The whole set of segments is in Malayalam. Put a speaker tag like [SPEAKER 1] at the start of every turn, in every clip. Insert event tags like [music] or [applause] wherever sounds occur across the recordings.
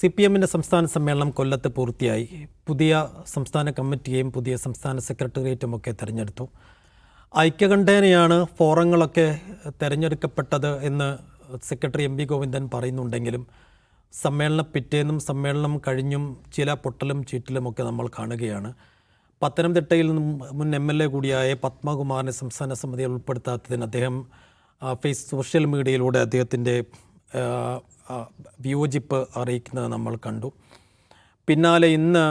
[SPEAKER 1] സി പി എമ്മിൻ്റെ സംസ്ഥാന സമ്മേളനം കൊല്ലത്ത് പൂർത്തിയായി പുതിയ സംസ്ഥാന കമ്മിറ്റിയെയും പുതിയ സംസ്ഥാന സെക്രട്ടേറിയറ്റും ഒക്കെ തിരഞ്ഞെടുത്തു ഐക്യകണ്ഠേനയാണ് ഫോറങ്ങളൊക്കെ തിരഞ്ഞെടുക്കപ്പെട്ടത് എന്ന് സെക്രട്ടറി എം വി ഗോവിന്ദൻ പറയുന്നുണ്ടെങ്കിലും സമ്മേളന പിറ്റേന്നും സമ്മേളനം കഴിഞ്ഞും ചില പൊട്ടലും ഒക്കെ നമ്മൾ കാണുകയാണ് പത്തനംതിട്ടയിൽ നിന്നും മുൻ എം എൽ എ കൂടിയായ പത്മകുമാറിനെ സംസ്ഥാന സമിതിയിൽ ഉൾപ്പെടുത്താത്തതിന് അദ്ദേഹം ഫേസ് സോഷ്യൽ മീഡിയയിലൂടെ അദ്ദേഹത്തിൻ്റെ വിയോജിപ്പ് അറിയിക്കുന്നത് നമ്മൾ കണ്ടു പിന്നാലെ ഇന്ന്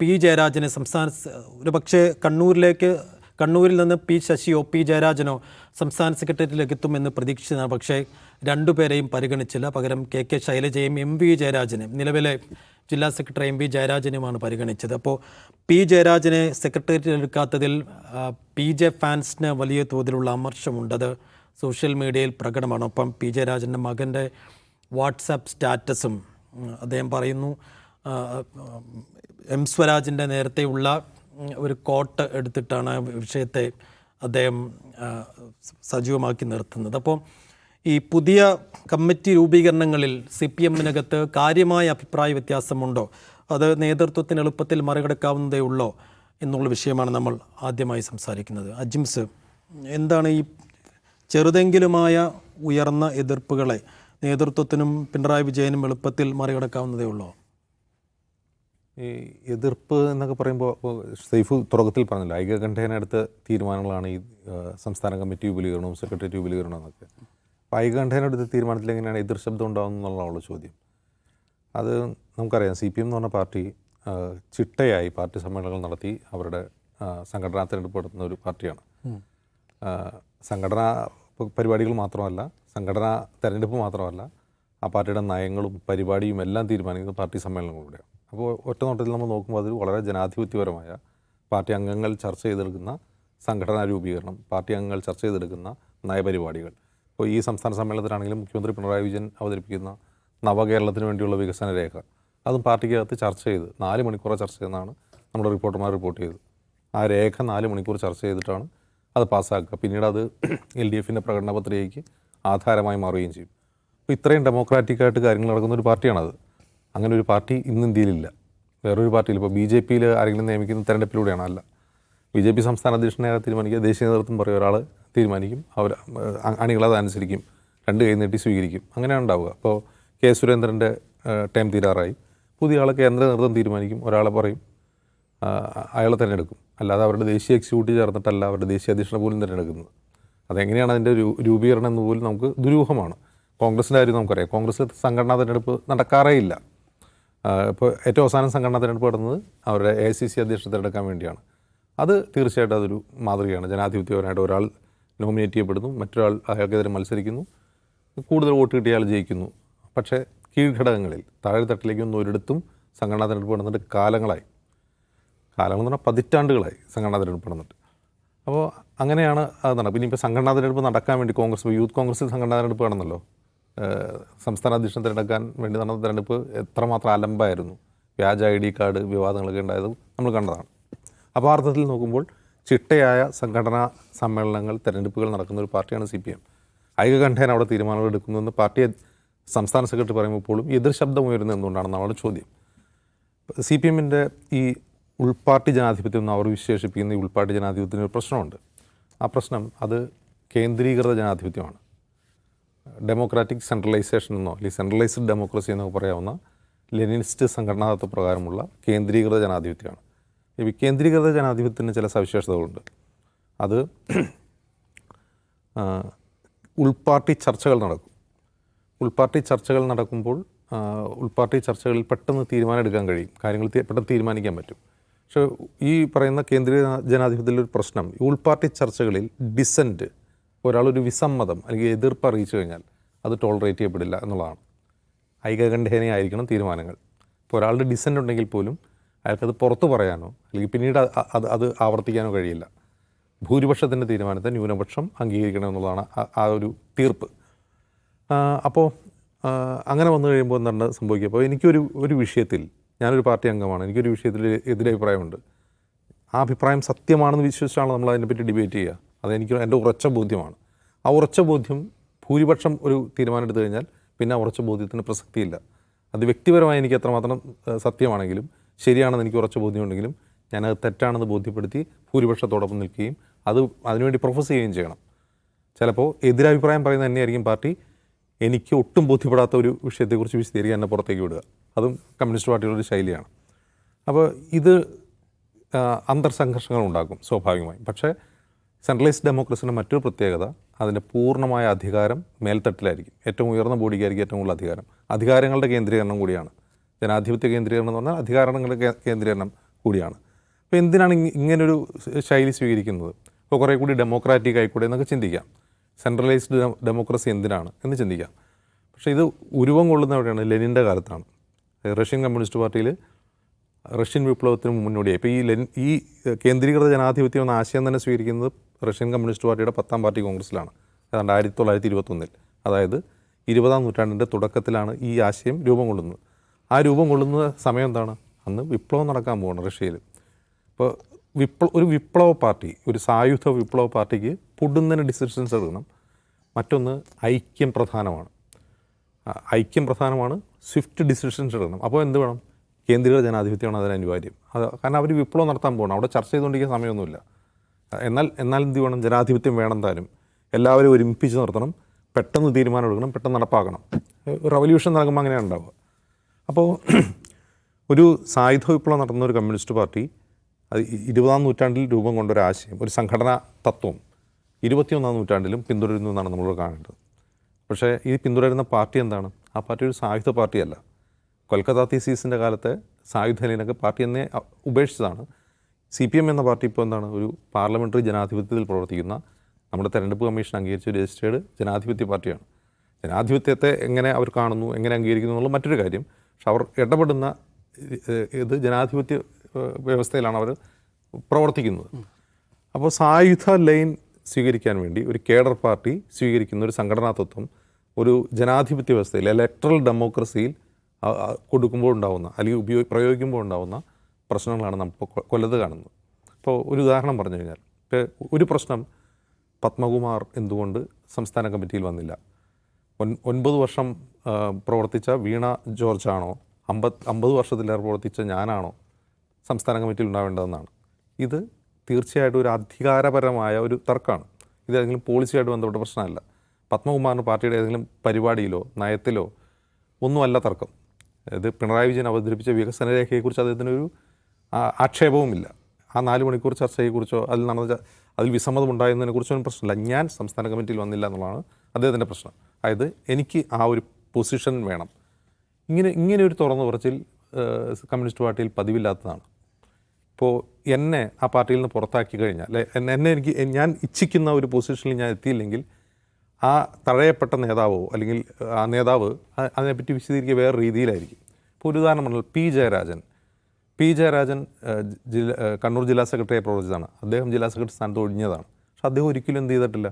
[SPEAKER 1] പി ജയരാജനെ സംസ്ഥാന പക്ഷേ കണ്ണൂരിലേക്ക് കണ്ണൂരിൽ നിന്ന് പി ശശിയോ പി ജയരാജനോ സംസ്ഥാന സെക്രട്ടേറിയറ്റിലേക്ക് എത്തുമെന്ന് പ്രതീക്ഷിച്ചതാണ് പക്ഷേ രണ്ടുപേരെയും പരിഗണിച്ചില്ല പകരം കെ കെ ശൈലജയും എം വി ജയരാജനും നിലവിലെ ജില്ലാ സെക്രട്ടറി എം വി ജയരാജനുമാണ് പരിഗണിച്ചത് അപ്പോൾ പി ജയരാജനെ സെക്രട്ടേറിയറ്റിൽ എടുക്കാത്തതിൽ പി ജെ ഫാൻസിന് വലിയ തോതിലുള്ള അമർശമുണ്ടത് സോഷ്യൽ മീഡിയയിൽ പ്രകടമാണ് ഒപ്പം പി ജയരാജൻ്റെ മകൻ്റെ വാട്സാപ്പ് സ്റ്റാറ്റസും അദ്ദേഹം പറയുന്നു എം സ്വരാജിൻ്റെ നേരത്തെയുള്ള ഒരു കോട്ട് എടുത്തിട്ടാണ് വിഷയത്തെ അദ്ദേഹം സജീവമാക്കി നിർത്തുന്നത് അപ്പോൾ ഈ പുതിയ കമ്മിറ്റി രൂപീകരണങ്ങളിൽ സി പി എമ്മിനകത്ത് കാര്യമായ അഭിപ്രായ വ്യത്യാസമുണ്ടോ അത് നേതൃത്വത്തിന് എളുപ്പത്തിൽ മറികടക്കാവുന്നതേ ഉള്ളോ എന്നുള്ള വിഷയമാണ് നമ്മൾ ആദ്യമായി സംസാരിക്കുന്നത് അജിംസ് എന്താണ് ഈ ചെറുതെങ്കിലുമായ ഉയർന്ന എതിർപ്പുകളെ നേതൃത്വത്തിനും പിണറായി വിജയനും എളുപ്പത്തിൽ മറികടക്കാവുന്നതേ ഉള്ളൂ
[SPEAKER 2] ഈ എതിർപ്പ് എന്നൊക്കെ പറയുമ്പോൾ സൈഫ് തുറക്കത്തിൽ പറഞ്ഞില്ല ഐകകണ്ഠേനടുത്ത തീരുമാനങ്ങളാണ് ഈ സംസ്ഥാന കമ്മിറ്റി വിപുലീകരണവും സെക്രട്ടേറിയറ്റ് വിപുലീകരണവും എന്നൊക്കെ അപ്പോൾ ഐകകണ്ഠേനടുത്ത തീരുമാനത്തിൽ എങ്ങനെയാണ് എതിർ ശബ്ദം ഉണ്ടാകുന്നുള്ളതാണുള്ള ചോദ്യം അത് നമുക്കറിയാം സി പി എം എന്ന് പറഞ്ഞ പാർട്ടി ചിട്ടയായി പാർട്ടി സമ്മേളനങ്ങൾ നടത്തി അവരുടെ സംഘടനാ തിരഞ്ഞെടുപ്പ് നടത്തുന്ന ഒരു പാർട്ടിയാണ് സംഘടനാ പരിപാടികൾ മാത്രമല്ല സംഘടനാ തെരഞ്ഞെടുപ്പ് മാത്രമല്ല ആ പാർട്ടിയുടെ നയങ്ങളും പരിപാടിയും എല്ലാം തീരുമാനിക്കുന്നത് പാർട്ടി സമ്മേളനങ്ങളിലൂടെയാണ് അപ്പോൾ ഒറ്റ നോട്ടത്തിൽ നമ്മൾ നോക്കുമ്പോൾ അതിൽ വളരെ ജനാധിപത്യപരമായ പാർട്ടി അംഗങ്ങൾ ചർച്ച ചെയ്തെടുക്കുന്ന സംഘടനാ രൂപീകരണം പാർട്ടി അംഗങ്ങൾ ചർച്ച ചെയ്തെടുക്കുന്ന നയപരിപാടികൾ ഇപ്പോൾ ഈ സംസ്ഥാന സമ്മേളനത്തിലാണെങ്കിലും മുഖ്യമന്ത്രി പിണറായി വിജയൻ അവതരിപ്പിക്കുന്ന നവകേരളത്തിന് വേണ്ടിയുള്ള വികസന രേഖ അതും പാർട്ടിക്കകത്ത് ചർച്ച ചെയ്ത് നാല് മണിക്കൂർ ചർച്ച ചെയ്തെന്നാണ് നമ്മുടെ റിപ്പോർട്ടർമാർ റിപ്പോർട്ട് ചെയ്തത് ആ രേഖ നാല് മണിക്കൂർ ചർച്ച ചെയ്തിട്ടാണ് അത് പാസ്സാക്കുക പിന്നീട് അത് [clears throat] എൽ ഡി എഫിൻ്റെ പ്രകടന പത്രികയ്ക്ക് ആധാരമായി മാറുകയും ചെയ്യും അപ്പോൾ ഇത്രയും ഡെമോക്രാറ്റിക്കായിട്ട് കാര്യങ്ങൾ നടക്കുന്ന ഒരു പാർട്ടിയാണത് അങ്ങനെ ഒരു പാർട്ടി ഇന്ന് ഇന്ത്യയിലില്ല വേറൊരു പാർട്ടിയിൽ ഇപ്പോൾ ബി ജെ പിയിൽ ആരെങ്കിലും നിയമിക്കുന്ന തെരഞ്ഞെടുപ്പിലൂടെയാണ് അല്ല ബി ജെ പി സംസ്ഥാന അധ്യക്ഷനെ തീരുമാനിക്കുക ദേശീയ നേതൃത്വം പറയും ഒരാൾ തീരുമാനിക്കും അവർ അണികളത് അനുസരിക്കും രണ്ട് കൈ നീട്ടി സ്വീകരിക്കും അങ്ങനെയാണ് ഉണ്ടാവുക അപ്പോൾ കെ സുരേന്ദ്രൻ്റെ ടൈം തീരാറായി പുതിയ ആളെ കേന്ദ്ര നേതൃത്വം തീരുമാനിക്കും ഒരാളെ പറയും അയാളെ തിരഞ്ഞെടുക്കും അല്ലാതെ അവരുടെ ദേശീയ എക്സിക്യൂട്ടീവ് ചേർന്നിട്ടല്ല അവരുടെ ദേശീയ അധ്യക്ഷനെ പോലും തിരഞ്ഞെടുക്കുന്നത് അതെങ്ങനെയാണ് അതിൻ്റെ രൂപീകരണം എന്ന് പോലും നമുക്ക് ദുരൂഹമാണ് കോൺഗ്രസിൻ്റെ കാര്യം നമുക്കറിയാം കോൺഗ്രസ് സംഘടനാ തിരഞ്ഞെടുപ്പ് നടക്കാറേ ഇല്ല ഇപ്പോൾ ഏറ്റവും അവസാനം സംഘടനാ തിരഞ്ഞെടുപ്പ് നടന്നത് അവരുടെ എ സി സി അധ്യക്ഷനെ തിരഞ്ഞെടുക്കാൻ വേണ്ടിയാണ് അത് തീർച്ചയായിട്ടും അതൊരു മാതൃകയാണ് ജനാധിപത്യപരമായിട്ട് ഒരാൾ നോമിനേറ്റ് ചെയ്യപ്പെടുന്നു മറ്റൊരാൾ അയാൾക്കെതിരെ മത്സരിക്കുന്നു കൂടുതൽ വോട്ട് കിട്ടിയാൽ ജയിക്കുന്നു പക്ഷേ കീഴ്ഘടകങ്ങളിൽ താഴെത്തട്ടിലേക്കൊന്നും ഒരിടത്തും സംഘടനാ തിരഞ്ഞെടുപ്പ് നടന്നിട്ട് കാലങ്ങളായി കാലം എന്ന് പറഞ്ഞാൽ പതിറ്റാണ്ടുകളായി സംഘടനാ തിരഞ്ഞെടുപ്പ് നടന്നിട്ട് അപ്പോൾ അങ്ങനെയാണ് അത് നടക്കുക പിന്നെ ഇപ്പോൾ സംഘടനാ തിരഞ്ഞെടുപ്പ് നടക്കാൻ വേണ്ടി കോൺഗ്രസ് യൂത്ത് കോൺഗ്രസ് സംഘടനാ തിരഞ്ഞെടുപ്പ് നടന്നല്ലോ സംസ്ഥാന അധ്യക്ഷൻ തിരഞ്ഞെടുക്കാൻ വേണ്ടി നടന്ന തിരഞ്ഞെടുപ്പ് എത്രമാത്രം അലമ്പായിരുന്നു വ്യാജ ഐ ഡി കാർഡ് വിവാദങ്ങളൊക്കെ ഉണ്ടായത് നമ്മൾ കണ്ടതാണ് അപ്പോൾ അർത്ഥത്തിൽ നോക്കുമ്പോൾ ചിട്ടയായ സംഘടനാ സമ്മേളനങ്ങൾ തിരഞ്ഞെടുപ്പുകൾ നടക്കുന്ന ഒരു പാർട്ടിയാണ് സി പി എം ഐകകണ്ഠേന അവിടെ തീരുമാനങ്ങൾ എടുക്കുന്നുവെന്ന് പാർട്ടി സംസ്ഥാന സെക്രട്ടറി പറയുമ്പോൾ പോലും എതിർ ശബ്ദം ഉയരുന്നത് എന്തുകൊണ്ടാണെന്നാണ് നമ്മുടെ ചോദ്യം സി പി എമ്മിൻ്റെ ഈ ഉൾപാർട്ടി ജനാധിപത്യം എന്ന് അവർ വിശേഷിപ്പിക്കുന്ന ഈ ഉൾപാർട്ടി ജനാധിപത്യത്തിന് ഒരു പ്രശ്നമുണ്ട് ആ പ്രശ്നം അത് കേന്ദ്രീകൃത ജനാധിപത്യമാണ് ഡെമോക്രാറ്റിക് സെൻട്രലൈസേഷൻ എന്നോ അല്ലെങ്കിൽ സെൻട്രലൈസ്ഡ് ഡെമോക്രസി എന്നൊക്കെ പറയാവുന്ന ലെനിനിസ്റ്റ് സംഘടനാ പ്രകാരമുള്ള കേന്ദ്രീകൃത ജനാധിപത്യമാണ് ഈ വികേന്ദ്രീകൃത ജനാധിപത്യത്തിന് ചില സവിശേഷതകളുണ്ട് അത് ഉൾപാർട്ടി ചർച്ചകൾ നടക്കും ഉൾപാർട്ടി ചർച്ചകൾ നടക്കുമ്പോൾ ഉൾപാർട്ടി ചർച്ചകളിൽ പെട്ടെന്ന് തീരുമാനം എടുക്കാൻ കഴിയും കാര്യങ്ങൾ പെട്ടെന്ന് തീരുമാനിക്കാൻ പറ്റും പക്ഷേ ഈ പറയുന്ന കേന്ദ്രീയ ജനാധിപത്യത്തിലെ ഒരു പ്രശ്നം ഉൾപാർട്ടി ചർച്ചകളിൽ ഡിസെൻറ്റ് ഒരാളൊരു വിസമ്മതം അല്ലെങ്കിൽ എതിർപ്പ് അറിയിച്ചു കഴിഞ്ഞാൽ അത് ടോളറേറ്റ് ചെയ്യപ്പെടില്ല എന്നുള്ളതാണ് ഐകകണ്ഠേനയായിരിക്കണം തീരുമാനങ്ങൾ ഇപ്പോൾ ഒരാളുടെ ഡിസെൻ്റ് ഉണ്ടെങ്കിൽ പോലും അയാൾക്കത് പുറത്തു പറയാനോ അല്ലെങ്കിൽ പിന്നീട് അത് അത് ആവർത്തിക്കാനോ കഴിയില്ല ഭൂരിപക്ഷത്തിൻ്റെ തീരുമാനത്തെ ന്യൂനപക്ഷം അംഗീകരിക്കണം എന്നുള്ളതാണ് ആ ഒരു തീർപ്പ് അപ്പോൾ അങ്ങനെ വന്നു കഴിയുമ്പോൾ എന്താണ് സംഭവിക്കുക അപ്പോൾ എനിക്കൊരു ഒരു വിഷയത്തിൽ ഞാനൊരു പാർട്ടി അംഗമാണ് എനിക്കൊരു വിഷയത്തിൽ എതിരഭിപ്രായമുണ്ട് ആ അഭിപ്രായം സത്യമാണെന്ന് വിശ്വസിച്ചാണ് നമ്മൾ അതിനെപ്പറ്റി ഡിബേറ്റ് ചെയ്യുക അതെനിക്ക് എൻ്റെ ഉറച്ച ബോധ്യമാണ് ആ ഉറച്ച ബോധ്യം ഭൂരിപക്ഷം ഒരു തീരുമാനം എടുത്തു കഴിഞ്ഞാൽ പിന്നെ ആ ഉറച്ച ബോധ്യത്തിന് പ്രസക്തിയില്ല അത് വ്യക്തിപരമായി എനിക്ക് എത്രമാത്രം സത്യമാണെങ്കിലും ശരിയാണെന്ന് എനിക്ക് ഉറച്ച ബോധ്യമുണ്ടെങ്കിലും ഞാനത് തെറ്റാണെന്ന് ബോധ്യപ്പെടുത്തി ഭൂരിപക്ഷത്തോടൊപ്പം നിൽക്കുകയും അത് അതിനുവേണ്ടി പ്രൊഫസ് ചെയ്യുകയും ചെയ്യണം ചിലപ്പോൾ എതിരഭിപ്രായം പറയുന്ന തന്നെയായിരിക്കും പാർട്ടി എനിക്ക് ഒട്ടും ബോധ്യപ്പെടാത്ത ഒരു വിഷയത്തെക്കുറിച്ച് വിശദീകരിക്കാൻ എന്നെ പുറത്തേക്ക് വിടുക അതും കമ്മ്യൂണിസ്റ്റ് പാർട്ടിയുടെ ഒരു ശൈലിയാണ് അപ്പോൾ ഇത് അന്തർ സംഘർഷങ്ങൾ ഉണ്ടാക്കും സ്വാഭാവികമായും പക്ഷേ സെൻട്രലൈസ്ഡ് ഡെമോക്രസിൻ്റെ മറ്റൊരു പ്രത്യേകത അതിൻ്റെ പൂർണ്ണമായ അധികാരം മേൽത്തട്ടിലായിരിക്കും ഏറ്റവും ഉയർന്ന ബോഡിക്കായിരിക്കും ഏറ്റവും കൂടുതൽ അധികാരം അധികാരങ്ങളുടെ കേന്ദ്രീകരണം കൂടിയാണ് ജനാധിപത്യ കേന്ദ്രീകരണം എന്ന് പറഞ്ഞാൽ അധികാരങ്ങളുടെ കേന്ദ്രീകരണം കൂടിയാണ് അപ്പോൾ എന്തിനാണ് ഇങ്ങനൊരു ശൈലി സ്വീകരിക്കുന്നത് ഇപ്പോൾ കുറേ കൂടി ഡെമോക്രാറ്റിക് ആയിക്കൂടെ എന്നൊക്കെ ചിന്തിക്കാം സെൻട്രലൈസ്ഡ് ഡെമോക്രസി എന്തിനാണ് എന്ന് ചിന്തിക്കാം പക്ഷേ ഇത് ഉരുവം കൊള്ളുന്ന എവിടെയാണ് ലെനിൻ്റെ കാലത്താണ് റഷ്യൻ കമ്മ്യൂണിസ്റ്റ് പാർട്ടിയിൽ റഷ്യൻ വിപ്ലവത്തിന് മുന്നോടിയായി ഇപ്പോൾ ഈ ലെൻ ഈ കേന്ദ്രീകൃത ജനാധിപത്യം എന്ന ആശയം തന്നെ സ്വീകരിക്കുന്നത് റഷ്യൻ കമ്മ്യൂണിസ്റ്റ് പാർട്ടിയുടെ പത്താം പാർട്ടി കോൺഗ്രസ്സിലാണ് ഏതാണ്ട് ആയിരത്തി തൊള്ളായിരത്തി ഇരുപത്തൊന്നിൽ അതായത് ഇരുപതാം നൂറ്റാണ്ടിൻ്റെ തുടക്കത്തിലാണ് ഈ ആശയം രൂപം കൊള്ളുന്നത് ആ രൂപം കൊള്ളുന്ന സമയം എന്താണ് അന്ന് വിപ്ലവം നടക്കാൻ പോവാണ് റഷ്യയിൽ ഇപ്പോൾ വിപ്ലവ ഒരു വിപ്ലവ പാർട്ടി ഒരു സായുധ വിപ്ലവ പാർട്ടിക്ക് പൊടുന്നതിന് ഡിസിഷൻസ് എടുക്കണം മറ്റൊന്ന് ഐക്യം പ്രധാനമാണ് ഐക്യം പ്രധാനമാണ് സ്വിഫ്റ്റ് ഡിസിഷൻസ് എടുക്കണം അപ്പോൾ എന്ത് വേണം കേന്ദ്രീയ ജനാധിപത്യമാണ് അതിന് അനിവാര്യം അത് കാരണം അവർ വിപ്ലവം നടത്താൻ പോകണം അവിടെ ചർച്ച ചെയ്തുകൊണ്ടിരിക്കുന്ന സമയമൊന്നുമില്ല എന്നാൽ എന്നാൽ എന്ത് വേണം ജനാധിപത്യം വേണം എല്ലാവരും ഒരുമിപ്പിച്ച് നിർത്തണം പെട്ടെന്ന് തീരുമാനം എടുക്കണം പെട്ടെന്ന് നടപ്പാക്കണം റവല്യൂഷൻ നടക്കുമ്പോൾ അങ്ങനെയാണ് ഉണ്ടാവുക അപ്പോൾ [clears throat] ഒരു സായുധ വിപ്ലവം നടത്തുന്ന ഒരു കമ്മ്യൂണിസ്റ്റ് പാർട്ടി അത് ഇരുപതാം നൂറ്റാണ്ടിൽ രൂപം കൊണ്ട ഒരു ആശയം ഒരു സംഘടനാ തത്വം ഇരുപത്തിയൊന്നാം നൂറ്റാണ്ടിലും പിന്തുടരുന്നു എന്നാണ് നമ്മൾ കാണേണ്ടത് പക്ഷേ ഈ പിന്തുടരുന്ന പാർട്ടി എന്താണ് ആ പാർട്ടി ഒരു സായുധ പാർട്ടിയല്ല കൊൽക്കത്ത തീസീസിൻ്റെ കാലത്തെ സായുധ ലീനൊക്കെ പാർട്ടി എന്നെ ഉപേക്ഷിച്ചതാണ് സി പി എം എന്ന പാർട്ടി ഇപ്പോൾ എന്താണ് ഒരു പാർലമെൻ്ററി ജനാധിപത്യത്തിൽ പ്രവർത്തിക്കുന്ന നമ്മുടെ തെരഞ്ഞെടുപ്പ് കമ്മീഷൻ അംഗീകരിച്ച ഒരു രജിസ്റ്റേർഡ് ജനാധിപത്യ പാർട്ടിയാണ് ജനാധിപത്യത്തെ എങ്ങനെ അവർ കാണുന്നു എങ്ങനെ അംഗീകരിക്കുന്നു എന്നുള്ള മറ്റൊരു കാര്യം പക്ഷെ അവർ ഇടപെടുന്ന ഇത് ജനാധിപത്യ വ്യവസ്ഥയിലാണ് അവർ പ്രവർത്തിക്കുന്നത് അപ്പോൾ സായുധ ലൈൻ സ്വീകരിക്കാൻ വേണ്ടി ഒരു കേഡർ പാർട്ടി സ്വീകരിക്കുന്ന ഒരു സംഘടനാതത്വം ഒരു ജനാധിപത്യ വ്യവസ്ഥയിൽ ഇലക്ട്രൽ ഡെമോക്രസിയിൽ കൊടുക്കുമ്പോൾ ഉണ്ടാവുന്ന അല്ലെങ്കിൽ ഉപയോഗ പ്രയോഗിക്കുമ്പോൾ ഉണ്ടാവുന്ന പ്രശ്നങ്ങളാണ് നമ്മൾ കൊല്ലത് കാണുന്നത് അപ്പോൾ ഒരു ഉദാഹരണം പറഞ്ഞു കഴിഞ്ഞാൽ ഒരു പ്രശ്നം പത്മകുമാർ എന്തുകൊണ്ട് സംസ്ഥാന കമ്മിറ്റിയിൽ വന്നില്ല ഒൻ ഒൻപത് വർഷം പ്രവർത്തിച്ച വീണ ജോർജ് ആണോ അമ്പത് അമ്പത് വർഷത്തിലേറെ പ്രവർത്തിച്ച ഞാനാണോ സംസ്ഥാന കമ്മിറ്റിയിൽ ഉണ്ടാവേണ്ടതെന്നാണ് ഇത് തീർച്ചയായിട്ടും ഒരു അധികാരപരമായ ഒരു തർക്കമാണ് ഇത് ഏതെങ്കിലും പോളിസിയായിട്ട് ബന്ധപ്പെട്ട പ്രശ്നമല്ല പത്മകുമാറിന് പാർട്ടിയുടെ ഏതെങ്കിലും പരിപാടിയിലോ നയത്തിലോ ഒന്നുമല്ല തർക്കം അതായത് പിണറായി വിജയൻ അവതരിപ്പിച്ച വികസന രേഖയെക്കുറിച്ച് അദ്ദേഹത്തിനൊരു ആക്ഷേപവുമില്ല ആ നാല് മണിക്കൂർ ചർച്ചയെക്കുറിച്ചോ അതിൽ നടന്ന അതിൽ ഒരു പ്രശ്നമില്ല ഞാൻ സംസ്ഥാന കമ്മിറ്റിയിൽ വന്നില്ല എന്നുള്ളതാണ് അദ്ദേഹത്തിൻ്റെ പ്രശ്നം അതായത് എനിക്ക് ആ ഒരു പൊസിഷൻ വേണം ഇങ്ങനെ ഇങ്ങനെ ഒരു തുറന്നു കുറച്ചിൽ കമ്മ്യൂണിസ്റ്റ് പാർട്ടിയിൽ പതിവില്ലാത്തതാണ് ഇപ്പോൾ എന്നെ ആ പാർട്ടിയിൽ നിന്ന് പുറത്താക്കി കഴിഞ്ഞാൽ എന്നെ എനിക്ക് ഞാൻ ഇച്ഛിക്കുന്ന ഒരു പൊസിഷനിൽ ഞാൻ എത്തിയില്ലെങ്കിൽ ആ തഴയപ്പെട്ട നേതാവോ അല്ലെങ്കിൽ ആ നേതാവ് അതിനെപ്പറ്റി വിശദീകരിക്കുക വേറെ രീതിയിലായിരിക്കും ഇപ്പോൾ ഒരു ഉദാഹരണം പറഞ്ഞാൽ പി ജയരാജൻ പി ജയരാജൻ ജില്ല കണ്ണൂർ ജില്ലാ സെക്രട്ടറിയെ പ്രവർത്തിച്ചതാണ് അദ്ദേഹം ജില്ലാ സെക്രട്ടറി സ്ഥാനത്ത് ഒഴിഞ്ഞതാണ് പക്ഷെ അദ്ദേഹം ഒരിക്കലും എന്ത് ചെയ്തിട്ടില്ല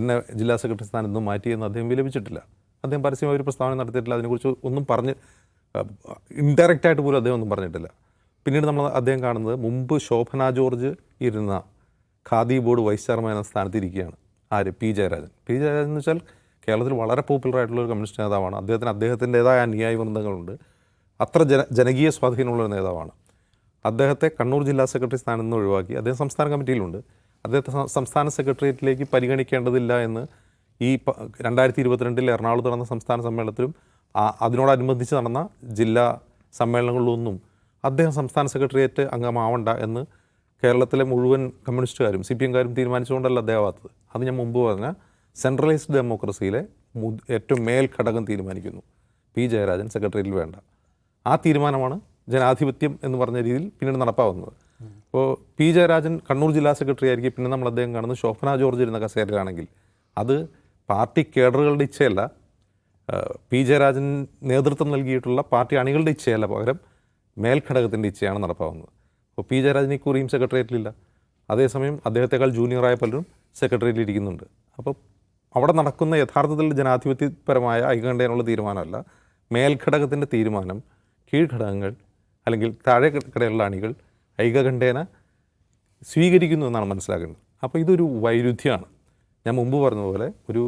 [SPEAKER 2] എന്നെ ജില്ലാ സെക്രട്ടറി സ്ഥാനത്ത് നിന്ന് മാറ്റിയെന്ന് അദ്ദേഹം വിലപിച്ചിട്ടില്ല അദ്ദേഹം പരസ്യമായ ഒരു പ്രസ്താവന നടത്തിയിട്ടില്ല അതിനെക്കുറിച്ച് ഒന്നും പറഞ്ഞ് ഇൻഡയറക്റ്റായിട്ട് പോലും അദ്ദേഹം ഒന്നും പറഞ്ഞിട്ടില്ല പിന്നീട് നമ്മൾ അദ്ദേഹം കാണുന്നത് മുമ്പ് ശോഭന ജോർജ് ഇരുന്ന ഖാദി ബോർഡ് വൈസ് ചെയർമാൻ എന്ന സ്ഥാനത്തിരിക്കുകയാണ് ആര് പി ജയരാജൻ പി ജയരാജൻ എന്ന് വെച്ചാൽ കേരളത്തിൽ വളരെ പോപ്പുലർ ആയിട്ടുള്ള ഒരു കമ്മ്യൂണിസ്റ്റ് നേതാവാണ് അദ്ദേഹത്തിന് അദ്ദേഹത്തിൻ്റെതായ അന്യായ വൃന്ദങ്ങളുണ്ട് അത്ര ജന ജനകീയ സ്വാധീനമുള്ള ഒരു നേതാവാണ് അദ്ദേഹത്തെ കണ്ണൂർ ജില്ലാ സെക്രട്ടറി സ്ഥാനത്ത് നിന്ന് ഒഴിവാക്കി അദ്ദേഹം സംസ്ഥാന കമ്മിറ്റിയിലുണ്ട് അദ്ദേഹത്തെ സംസ്ഥാന സെക്രട്ടേറിയറ്റിലേക്ക് പരിഗണിക്കേണ്ടതില്ല എന്ന് ഈ രണ്ടായിരത്തി ഇരുപത്തിരണ്ടിൽ എറണാകുളത്ത് നടന്ന സംസ്ഥാന സമ്മേളനത്തിലും അതിനോടനുബന്ധിച്ച് നടന്ന ജില്ലാ സമ്മേളനങ്ങളിലൊന്നും അദ്ദേഹം സംസ്ഥാന സെക്രട്ടേറിയറ്റ് അംഗമാവണ്ട എന്ന് കേരളത്തിലെ മുഴുവൻ കമ്മ്യൂണിസ്റ്റുകാരും സി പി എംകാരും തീരുമാനിച്ചുകൊണ്ടല്ല അദ്ദേഹമാത്തത് അത് ഞാൻ മുമ്പ് പറഞ്ഞ സെൻട്രലൈസ്ഡ് ഡെമോക്രസിയിലെ ഏറ്റവും മേൽ ഘടകം തീരുമാനിക്കുന്നു പി ജയരാജൻ സെക്രട്ടേറിയറ്റിൽ വേണ്ട ആ തീരുമാനമാണ് ജനാധിപത്യം എന്ന് പറഞ്ഞ രീതിയിൽ പിന്നീട് നടപ്പാവുന്നത് അപ്പോൾ പി ജയരാജൻ കണ്ണൂർ ജില്ലാ സെക്രട്ടറി ആയിരിക്കും പിന്നെ നമ്മൾ അദ്ദേഹം കാണുന്നത് ശോഭന ജോർജ് ഇരുന്ന കസേരയിലാണെങ്കിൽ അത് പാർട്ടി കേഡറുകളുടെ ഇച്ഛയല്ല പി ജയരാജൻ നേതൃത്വം നൽകിയിട്ടുള്ള പാർട്ടി അണികളുടെ ഇച്ഛയല്ല പകരം മേൽഘടകത്തിൻ്റെ ഇച്ഛയാണ് നടപ്പാവുന്നത് അപ്പോൾ പി ജയരാജനെ കുറിയും സെക്രട്ടേറിയറ്റിലില്ല അതേസമയം അദ്ദേഹത്തെക്കാൾ ജൂനിയറായ പലരും സെക്രട്ടേറിയറ്റിൽ ഇരിക്കുന്നുണ്ട് അപ്പോൾ അവിടെ നടക്കുന്ന യഥാർത്ഥത്തിൽ ജനാധിപത്യപരമായ ഐകണ്ഠ്യനുള്ള തീരുമാനമല്ല മേൽഘടകത്തിൻ്റെ തീരുമാനം കീഴ്ഘടകങ്ങൾ അല്ലെങ്കിൽ താഴെ കിടയുള്ള അണികൾ ഐകകണ്ഠേന സ്വീകരിക്കുന്നു എന്നാണ് മനസ്സിലാക്കുന്നത് അപ്പോൾ ഇതൊരു വൈരുദ്ധ്യമാണ് ഞാൻ മുമ്പ് പറഞ്ഞതുപോലെ ഒരു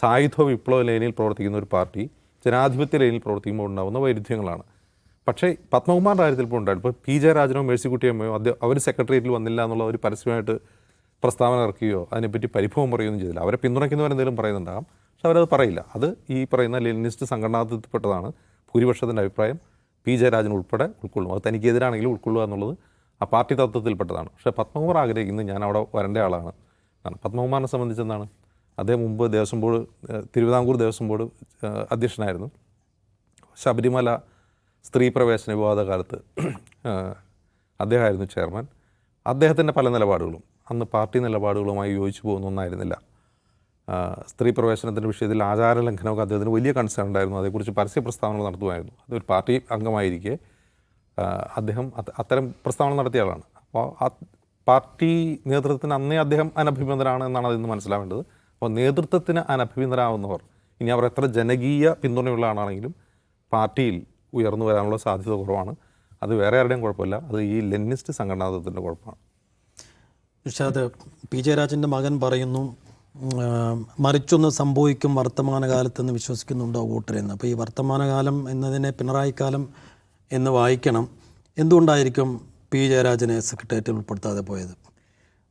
[SPEAKER 2] സായുധ വിപ്ലവ ലൈനിൽ പ്രവർത്തിക്കുന്ന ഒരു പാർട്ടി ജനാധിപത്യ ലൈനിൽ പ്രവർത്തിക്കുമ്പോൾ ഉണ്ടാകുന്ന വൈരുദ്ധ്യങ്ങളാണ് പക്ഷേ പത്മകുമാറിൻ്റെ കാര്യത്തിൽ ഇപ്പോൾ ഉണ്ടായിരുന്നു ഇപ്പോൾ പി ജെ രാജനോ മേഴ്സിക്കുട്ടിയമ്മയോ അത് അവർ സെക്രട്ടേറിയറ്റിൽ വന്നില്ല എന്നുള്ള ഒരു പരസ്യമായിട്ട് പ്രസ്താവന ഇറക്കുകയോ അതിനെപ്പറ്റി പരിഭവം പറയുകയൊന്നും ചെയ്തില്ല അവരെ പിന്തുണയ്ക്കുന്നവരെന്തെങ്കിലും പറയുന്നുണ്ടാകാം പക്ഷെ അവരത് പറയില്ല അത് ഈ പറയുന്ന ലെനിനിസ്റ്റ് സംഘടനാത്തിൽപ്പെട്ടതാണ് ഭൂരിപക്ഷത്തിൻ്റെ അഭിപ്രായം പി രാജൻ ഉൾപ്പെടെ ഉൾക്കൊള്ളും അത് തനിക്കെതിരാണെങ്കിലും ഉൾക്കൊള്ളുക എന്നുള്ളത് ആ പാർട്ടി തത്വത്തിൽപ്പെട്ടതാണ് പക്ഷേ പത്മകുമാർ ആഗ്രഹിക്കുന്നത് ഞാൻ അവിടെ വരേണ്ട ആളാണ് കാരണം പത്മകുമാറിനെ സംബന്ധിച്ചെന്താണ് അദ്ദേഹം മുമ്പ് ദേവസ്വം ബോർഡ് തിരുവിതാംകൂർ ദേവസ്വം ബോർഡ് അധ്യക്ഷനായിരുന്നു ശബരിമല സ്ത്രീ പ്രവേശന വിവാദ കാലത്ത് അദ്ദേഹമായിരുന്നു ചെയർമാൻ അദ്ദേഹത്തിൻ്റെ പല നിലപാടുകളും അന്ന് പാർട്ടി നിലപാടുകളുമായി യോജിച്ചു പോകുന്ന ഒന്നായിരുന്നില്ല സ്ത്രീ പ്രവേശനത്തിൻ്റെ വിഷയത്തിൽ ആചാര ലംഘനമൊക്കെ അദ്ദേഹത്തിന് വലിയ കൺസേൺ ഉണ്ടായിരുന്നു അതേക്കുറിച്ച് പരസ്യ പ്രസ്താവനകൾ നടത്തുമായിരുന്നു അതൊരു പാർട്ടി അംഗമായിരിക്കെ അദ്ദേഹം അത്തരം പ്രസ്താവന നടത്തിയ ആളാണ് അപ്പോൾ പാർട്ടി നേതൃത്വത്തിന് അന്നേ അദ്ദേഹം അനഭിമന്ദനാണ് എന്നാണ് അതിൽ നിന്ന് മനസ്സിലാവേണ്ടത് അപ്പോൾ നേതൃത്വത്തിന് അനഭിമതനാവുന്നവർ ഇനി അവർ എത്ര ജനകീയ പിന്തുണയുള്ള ആളാണെങ്കിലും പാർട്ടിയിൽ ഉയർന്നു വരാനുള്ള സാധ്യത കുറവാണ് അത് വേറെ ആരുടെയും കുഴപ്പമില്ല അത് ഈ ലെന്നിസ്റ്റ് സംഘടനാതത്തിൻ്റെ കുഴപ്പമാണ്
[SPEAKER 1] നിഷാദ് പി ജയരാജൻ്റെ മകൻ പറയുന്നു മറിച്ചൊന്ന് സംഭവിക്കും വർത്തമാനകാലത്തെന്ന് വിശ്വസിക്കുന്നുണ്ടോ വോട്ടരെന്ന് അപ്പോൾ ഈ വർത്തമാനകാലം എന്നതിനെ പിണറായി കാലം എന്ന് വായിക്കണം എന്തുകൊണ്ടായിരിക്കും പി ജയരാജനെ സെക്രട്ടേറിയറ്റിൽ ഉൾപ്പെടുത്താതെ പോയത്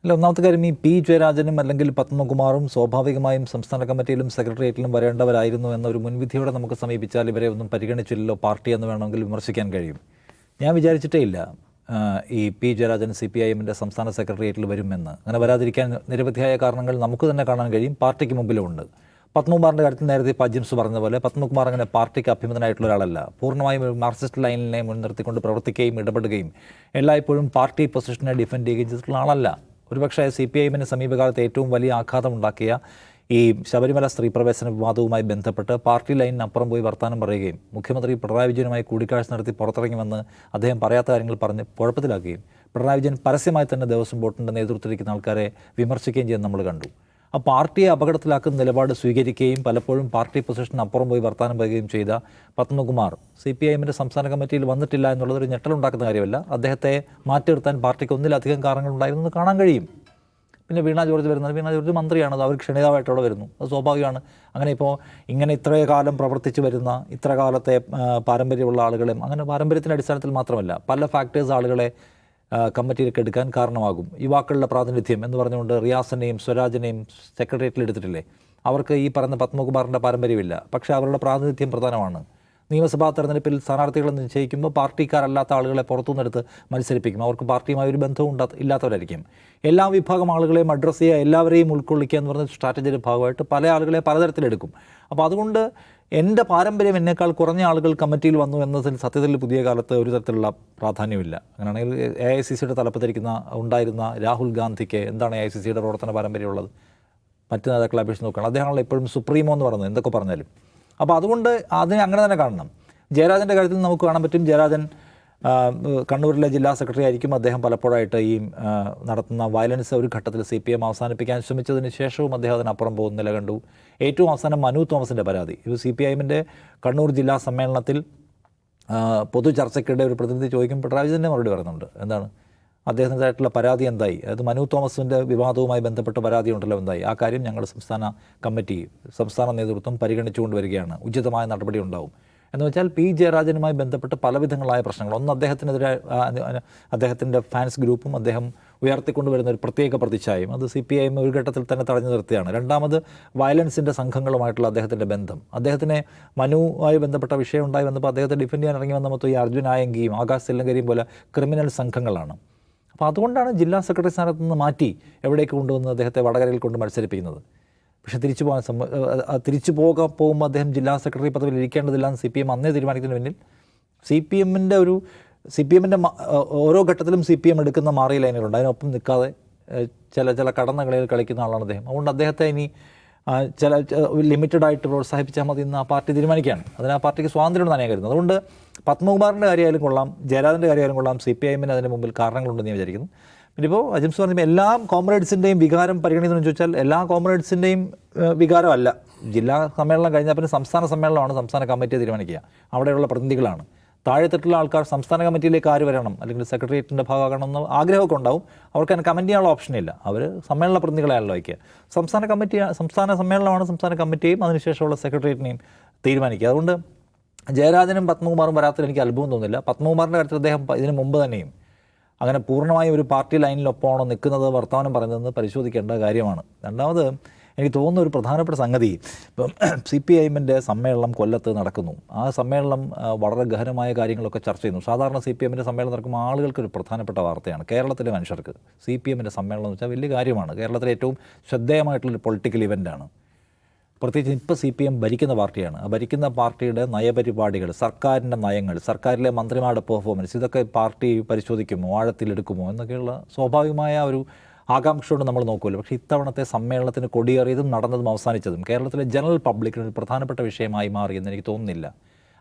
[SPEAKER 3] അല്ല ഒന്നാമത്തെ കാര്യം ഈ പി ജയരാജനും അല്ലെങ്കിൽ പത്മകുമാറും സ്വാഭാവികമായും സംസ്ഥാന കമ്മിറ്റിയിലും സെക്രട്ടേറിയറ്റിലും വരേണ്ടവരായിരുന്നു എന്നൊരു മുൻവിധിയോടെ നമുക്ക് സമീപിച്ചാൽ ഇവരെ ഒന്നും പരിഗണിച്ചില്ലല്ലോ പാർട്ടി എന്ന് വേണമെങ്കിൽ വിമർശിക്കാൻ കഴിയും ഞാൻ വിചാരിച്ചിട്ടേ ഇല്ല ഈ P Jayarajan C P I എമ്മിൻ്റെ സംസ്ഥാന സെക്രട്ടേറിയറ്റിൽ വരുമെന്ന് അങ്ങനെ വരാതിരിക്കാൻ നിരവധിയായ കാരണങ്ങൾ നമുക്ക് തന്നെ കാണാൻ കഴിയും പാർട്ടിക്ക് ഉണ്ട് പത്മകുമാറിൻ്റെ കാര്യത്തിൽ നേരത്തെ ഇപ്പോൾ അജിംസ് പറഞ്ഞ പോലെ പത്മകുമാർ അങ്ങനെ പാർട്ടിക്ക് അഭിമുഖനായിട്ടുള്ള ഒരാളല്ല പൂർണ്ണമായും ഒരു മാർക്സിസ്റ്റ് ലൈനിനെ മുൻനിർത്തിക്കൊണ്ട് പ്രവർത്തിക്കുകയും ഇടപെടുകയും എല്ലായ്പ്പോഴും പാർട്ടി പൊസിഷനെ ഡിഫെൻഡ് ചെയ്യുകയും ചെയ്തിട്ടുള്ള ആളല്ല ഒരുപക്ഷെ സി പി എമ്മിന് സമീപകാലത്ത് ഏറ്റവും വലിയ ആഘാതം ഉണ്ടാക്കിയ ഈ ശബരിമല സ്ത്രീ പ്രവേശന വിവാദവുമായി ബന്ധപ്പെട്ട് പാർട്ടി ലൈനിനപ്പുറം പോയി വർത്തമാനം പറയുകയും മുഖ്യമന്ത്രി പിണറായി വിജയനുമായി കൂടിക്കാഴ്ച നടത്തി പുറത്തിറങ്ങി വന്ന് അദ്ദേഹം പറയാത്ത കാര്യങ്ങൾ പറഞ്ഞ് കുഴപ്പത്തിലാക്കുകയും പിണറായി വിജയൻ പരസ്യമായി തന്നെ ദേവസ്വം ബോർഡിൻ്റെ നേതൃത്വത്തിലിരിക്കുന്ന ആൾക്കാരെ വിമർശിക്കുകയും ചെയ്യുന്നത് നമ്മൾ കണ്ടു ആ പാർട്ടിയെ അപകടത്തിലാക്കുന്ന നിലപാട് സ്വീകരിക്കുകയും പലപ്പോഴും പാർട്ടി പൊസിഷന് അപ്പുറം പോയി വർത്താനം പറയുകയും ചെയ്ത പത്മകുമാർ സി പി ഐ എമ്മിൻ്റെ സംസ്ഥാന കമ്മിറ്റിയിൽ വന്നിട്ടില്ല എന്നുള്ളതൊരു ഞെട്ടലുണ്ടാക്കുന്ന കാര്യമല്ല അദ്ദേഹത്തെ മാറ്റി നിർത്താൻ പാർട്ടിക്ക് ഒന്നിലധികം കാരണങ്ങളുണ്ടായിരുന്നു കാണാൻ കഴിയും പിന്നെ വീണ ജോർജ് വരുന്നത് വീണ ജോർജ് മന്ത്രിയാണ് അത് അവർ ക്ഷണിതാവായിട്ടവിടെ വരുന്നു അത് സ്വാഭാവികമാണ് അങ്ങനെ ഇപ്പോൾ ഇങ്ങനെ ഇത്ര കാലം പ്രവർത്തിച്ചു വരുന്ന ഇത്ര കാലത്തെ പാരമ്പര്യമുള്ള ആളുകളെയും അങ്ങനെ പാരമ്പര്യത്തിൻ്റെ അടിസ്ഥാനത്തിൽ മാത്രമല്ല പല ഫാക്ടേഴ്സ് ആളുകളെ കമ്മിറ്റിയിലേക്ക് എടുക്കാൻ കാരണമാകും യുവാക്കളുടെ പ്രാതിനിധ്യം എന്ന് പറഞ്ഞുകൊണ്ട് റിയാസിനെയും സ്വരാജിനെയും സെക്രട്ടേറിയറ്റിൽ എടുത്തിട്ടില്ലേ അവർക്ക് ഈ പറഞ്ഞ പത്മകുമാറിൻ്റെ പാരമ്പര്യമില്ല പക്ഷേ അവരുടെ പ്രാതിനിധ്യം പ്രധാനമാണ് നിയമസഭാ തെരഞ്ഞെടുപ്പിൽ സ്ഥാനാർത്ഥികളെ നിശ്ചയിക്കുമ്പോൾ പാർട്ടിക്കാരല്ലാത്ത ആളുകളെ പുറത്തുനിന്നെടുത്ത് മത്സരിപ്പിക്കും അവർക്ക് പാർട്ടിയുമായി ഒരു ബന്ധവും ഉണ്ടാ ഇല്ലാത്തവരായിരിക്കും എല്ലാ വിഭാഗം ആളുകളെയും അഡ്രസ്സ് ചെയ്യുക എല്ലാവരെയും ഉൾക്കൊള്ളിക്കുക എന്ന് പറഞ്ഞ സ്ട്രാറ്റജിയുടെ ഭാഗമായിട്ട് പല ആളുകളെ പലതരത്തിലെടുക്കും അപ്പോൾ അതുകൊണ്ട് എൻ്റെ പാരമ്പര്യം എന്നേക്കാൾ കുറഞ്ഞ ആളുകൾ കമ്മിറ്റിയിൽ വന്നു എന്നതിൽ സത്യത്തിൽ പുതിയ കാലത്ത് ഒരു തരത്തിലുള്ള പ്രാധാന്യമില്ല അങ്ങനെയാണെങ്കിൽ എ ഐ സി സിയുടെ തലപ്പത്തിരിക്കുന്ന ഉണ്ടായിരുന്ന രാഹുൽ ഗാന്ധിക്ക് എന്താണ് എ ഐ സി സിയുടെ പ്രവർത്തന പാരമ്പര്യമുള്ളത് മറ്റ് നേതാക്കളെ അപേക്ഷിച്ച് നോക്കുകയാണ് അദ്ദേഹമാണല്ലോ എപ്പോഴും സുപ്രീമോ എന്ന് പറയുന്നത് എന്തൊക്കെ പറഞ്ഞാലും അപ്പോൾ അതുകൊണ്ട് അതിനെ അങ്ങനെ തന്നെ കാണണം ജയരാജൻ്റെ കാര്യത്തിൽ നമുക്ക് കാണാൻ പറ്റും ജയരാജൻ കണ്ണൂരിലെ ജില്ലാ സെക്രട്ടറി ആയിരിക്കും അദ്ദേഹം പലപ്പോഴായിട്ട് ഈ നടത്തുന്ന വയലൻസ് ഒരു ഘട്ടത്തിൽ സി പി എം അവസാനിപ്പിക്കാൻ ശ്രമിച്ചതിന് ശേഷവും അദ്ദേഹം അതിനപ്പുറം പോകുന്നില്ല കണ്ടു ഏറ്റവും അവസാനം മനു തോമസിൻ്റെ പരാതി ഇത് സി പി ഐഎമ്മിൻ്റെ കണ്ണൂർ ജില്ലാ സമ്മേളനത്തിൽ പൊതു ചർച്ചയ്ക്കിടെ ഒരു പ്രതിനിധി ചോദിക്കും പിണറായി തന്നെ മറുപടി പറയുന്നുണ്ട് എന്താണ് അദ്ദേഹത്തിൻ്റെതായിട്ടുള്ള പരാതി എന്തായി അതായത് മനു തോമസിൻ്റെ വിവാദവുമായി ബന്ധപ്പെട്ട പരാതി ഉണ്ടല്ലോ എന്തായി ആ കാര്യം ഞങ്ങളുടെ സംസ്ഥാന കമ്മിറ്റി സംസ്ഥാന നേതൃത്വം പരിഗണിച്ചുകൊണ്ട് വരികയാണ് ഉചിതമായ നടപടി ഉണ്ടാവും എന്ന് വെച്ചാൽ പി ജയരാജനുമായി ബന്ധപ്പെട്ട് പലവിധങ്ങളായ പ്രശ്നങ്ങൾ ഒന്ന് അദ്ദേഹത്തിനെതിരെ അദ്ദേഹത്തിൻ്റെ ഫാൻസ് ഗ്രൂപ്പും അദ്ദേഹം ഉയർത്തിക്കൊണ്ടുവരുന്ന ഒരു പ്രത്യേക പ്രതിച്ഛായും അത് സി പി ഐ ഒരു ഘട്ടത്തിൽ തന്നെ തടഞ്ഞു നിർത്തിയാണ് രണ്ടാമത് വയലൻസിൻ്റെ സംഘങ്ങളുമായിട്ടുള്ള അദ്ദേഹത്തിൻ്റെ ബന്ധം അദ്ദേഹത്തിനെ മനുവുമായി ബന്ധപ്പെട്ട വിഷയം ഉണ്ടായി വന്നപ്പോൾ അദ്ദേഹത്തെ ഡിഫൻഡ് ചെയ്യാൻ ഇറങ്ങി വന്ന മൊത്തം ഈ അർജുൻ ആയങ്കിയും ആകാശ് സില്ലങ്കരിയും പോലെ ക്രിമിനൽ സംഘങ്ങളാണ് അപ്പോൾ അതുകൊണ്ടാണ് ജില്ലാ സെക്രട്ടറി സ്ഥാനത്ത് നിന്ന് മാറ്റി എവിടേക്ക് കൊണ്ടുവന്ന് അദ്ദേഹത്തെ വടകരയിൽ കൊണ്ട് മത്സരിപ്പിക്കുന്നത് പക്ഷേ തിരിച്ചു പോകാൻ സമ്മ തിരിച്ചു പോകാൻ പോകുമ്പോൾ അദ്ദേഹം ജില്ലാ സെക്രട്ടറി പദവിയിൽ ഇരിക്കേണ്ടതില്ലാന്ന് സി പി എം അന്നേ തീരുമാനിക്കുന്നതിന് പിന്നിൽ സി പി എമ്മിൻ്റെ ഒരു സി പി എമ്മിൻ്റെ ഓരോ ഘട്ടത്തിലും സി പി എം എടുക്കുന്ന മാറിയ ലൈനുകളുണ്ട് അതിനൊപ്പം നിൽക്കാതെ ചില ചില കടന്നകളിൽ കളിക്കുന്ന ആളാണ് അദ്ദേഹം അതുകൊണ്ട് അദ്ദേഹത്തെ ഇനി ചില ലിമിറ്റഡ് ആയിട്ട് പ്രോത്സാഹിപ്പിച്ചാൽ മതി എന്ന് ആ പാർട്ടി തീരുമാനിക്കുകയാണ് അതിന് ആ പാർട്ടിക്ക് സ്വാതന്ത്ര്യം എന്നാണ് ഞാൻ കരുതുന്നത് അതുകൊണ്ട് പത്മകുമാറിൻ്റെ കാര്യമായാലും കൊള്ളാം ജയരാജൻ്റെ കാര്യമായാലും കൊള്ളാം സി പി ഐ എമ്മിന് അതിന് മുമ്പിൽ കാരണങ്ങളുണ്ടെന്ന് ഞാൻ വിചാരിക്കുന്നു ഇനിയിപ്പോൾ അജിംസ് പറഞ്ഞപ്പോൾ എല്ലാ കോമ്രേഡ്സിൻ്റെയും വികാരം പരിഗണിക്കുന്നു ചോദിച്ചാൽ എല്ലാ കോമ്രേഡ്സിൻ്റെയും വികാരമല്ല ജില്ലാ സമ്മേളനം കഴിഞ്ഞാൽ പിന്നെ സംസ്ഥാന സമ്മേളനമാണ് സംസ്ഥാന കമ്മിറ്റി തീരുമാനിക്കുക അവിടെയുള്ള പ്രതിനിധികളാണ് താഴെത്തട്ടുള്ള ആൾക്കാർ സംസ്ഥാന കമ്മിറ്റിയിലേക്ക് ആര് വരണം അല്ലെങ്കിൽ സെക്രട്ടേറിയറ്റിൻ്റെ ഭാഗമാകണമെന്ന് ആഗ്രഹമൊക്കെ ഉണ്ടാവും അവർക്ക് അതിന് കമൻറ്റ് ചെയ്യാനുള്ള ഓപ്ഷനില്ല അവർ സമ്മേളന പ്രതിനിധികളെയാണല്ലോ വയ്ക്കുക സംസ്ഥാന കമ്മിറ്റി സംസ്ഥാന സമ്മേളനമാണ് സംസ്ഥാന കമ്മിറ്റിയും അതിനുശേഷമുള്ള സെക്രട്ടേറിയറ്റിനെയും തീരുമാനിക്കുക അതുകൊണ്ട് ജയരാജനും പത്മകുമാറും വരാത്തതിൽ എനിക്ക് അത്ഭുതം തോന്നുന്നില്ല പത്മകുമാറിൻ്റെ കാര്യത്തിൽ അദ്ദേഹം ഇതിനു മുമ്പ് തന്നെയും അങ്ങനെ പൂർണ്ണമായും ഒരു പാർട്ടി ലൈനിലൊപ്പമാണോ നിൽക്കുന്നത് വർത്തമാനം പറയുന്നതെന്ന് പരിശോധിക്കേണ്ട കാര്യമാണ് രണ്ടാമത് എനിക്ക് തോന്നുന്ന ഒരു പ്രധാനപ്പെട്ട സംഗതി ഇപ്പം സി പി ഐമ്മിൻ്റെ സമ്മേളനം കൊല്ലത്ത് നടക്കുന്നു ആ സമ്മേളനം വളരെ ഗഹനമായ കാര്യങ്ങളൊക്കെ ചർച്ച ചെയ്യുന്നു സാധാരണ സി പി എമ്മിൻ്റെ സമ്മേളനം നടക്കുമ്പോൾ ആളുകൾക്കൊരു പ്രധാനപ്പെട്ട വാർത്തയാണ് കേരളത്തിലെ മനുഷ്യർക്ക് സി പി എമ്മിൻ്റെ സമ്മേളനം എന്ന് വെച്ചാൽ വലിയ കാര്യമാണ് കേരളത്തിലെ ഏറ്റവും ശ്രദ്ധേയമായിട്ടുള്ളൊരു പൊളിറ്റിക്കൽ ഇവൻ്റാണ് പ്രത്യേകിച്ച് ഇപ്പോൾ സി പി എം ഭരിക്കുന്ന പാർട്ടിയാണ് ആ ഭരിക്കുന്ന പാർട്ടിയുടെ നയപരിപാടികൾ സർക്കാരിൻ്റെ നയങ്ങൾ സർക്കാരിലെ മന്ത്രിമാരുടെ പെർഫോമൻസ് ഇതൊക്കെ പാർട്ടി പരിശോധിക്കുമോ ആഴത്തിലെടുക്കുമോ എന്നൊക്കെയുള്ള സ്വാഭാവികമായ ഒരു ആകാംക്ഷയോട് നമ്മൾ നോക്കുമല്ലോ പക്ഷേ ഇത്തവണത്തെ സമ്മേളനത്തിന് കൊടിയേറിയതും നടന്നതും അവസാനിച്ചതും കേരളത്തിലെ ജനറൽ പബ്ലിക്കിന് ഒരു പ്രധാനപ്പെട്ട വിഷയമായി എന്ന് എനിക്ക് തോന്നുന്നില്ല